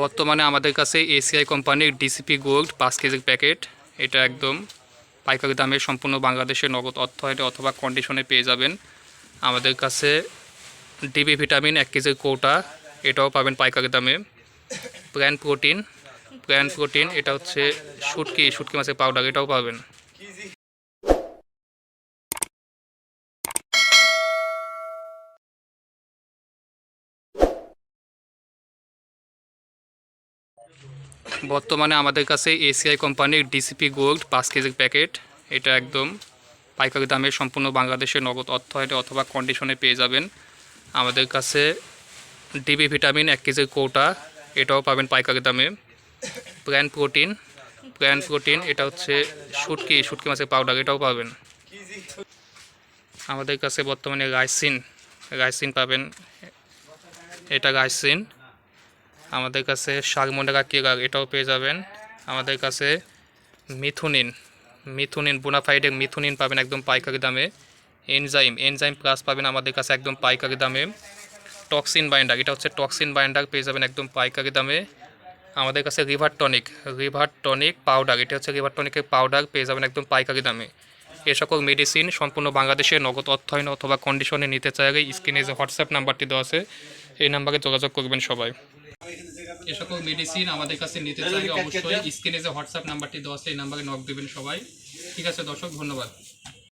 বর্তমানে আমাদের কাছে এসিআই কোম্পানির ডিসিপি গোল্ড পাঁচ কেজির প্যাকেট। এটা একদম পাইকারি দামে সম্পূর্ণ বাংলাদেশের নগদ অর্থহাটে অথবা কন্ডিশনে পেয়ে যাবেন। আমাদের কাছে ডিবি ভিটামিন এক কেজির কোটা, এটাও পাবেন পাইকারি দামে। প্ল্যান প্রোটিন প্ল্যান প্রোটিন এটা হচ্ছে শুটকি শুটকি মাছের পাউডার এটাও পাবেন। বর্তমানে আমাদের কাছে এসিআই কোম্পানির ডিসিপি গোল্ড পাঁচ কেজির প্যাকেট। এটা একদম পাইকারি দামে সম্পূর্ণ বাংলাদেশের নগদ অর্থ অর্থহাটে অথবা কন্ডিশনে পেয়ে যাবেন। আমাদের কাছে ডিবি ভিটামিন এক কেজির কোটা, এটাও পাবেন পাইকারি দামে। প্ল্যান প্রোটিন প্ল্যান প্রোটিন এটা হচ্ছে শুটকি শুটকি মাছের পাউডার এটাও পাবেন। আমাদের কাছে বর্তমানে রাইসিন রাইসিন পাবেন। এটা রাইসিন। আমাদের কাছে শাকমন্ডাকা কেগার এটাও পেয়ে যাবেন। আমাদের কাছে মিথুনিন মিথুনিন বোনাফাইডে মিথুনিন পাবেন একদম পাইকারি দামে। এনজাইম এনজাইম প্লাস পাবেন আমাদের কাছে একদম পাইকারি দামে। টক্সিন বাইন্ডার, এটা হচ্ছে টক্সিন বাইন্ডার, পেয়ে যাবেন একদম পাইকারি দামে। আমাদের কাছে river tonic river tonic powder, এটা হচ্ছে রিভার টনিকের পাউডার, পেয়ে যাবেন একদম পাইকারি দামে। এ সকল মেডিসিন সম্পূর্ণ বাংলাদেশে নগদ অর্থায়ন অথবা কন্ডিশনে নিতে চাইলে স্ক্রিনে যে হোয়াটসঅ্যাপ নাম্বারটি দেওয়া আছে, এই নাম্বারে যোগাযোগ করবেন সবাই। এ সকল মেডিসিন আমাদের কাছে নিতে চাইলে অবশ্যই স্ক্রিনে যে হোয়াটসঅ্যাপ নাম্বারটি দেওয়া আছে এই নাম্বারে নক দেবেন সবাই। ঠিক আছে দর্শক ধন্যবাদ।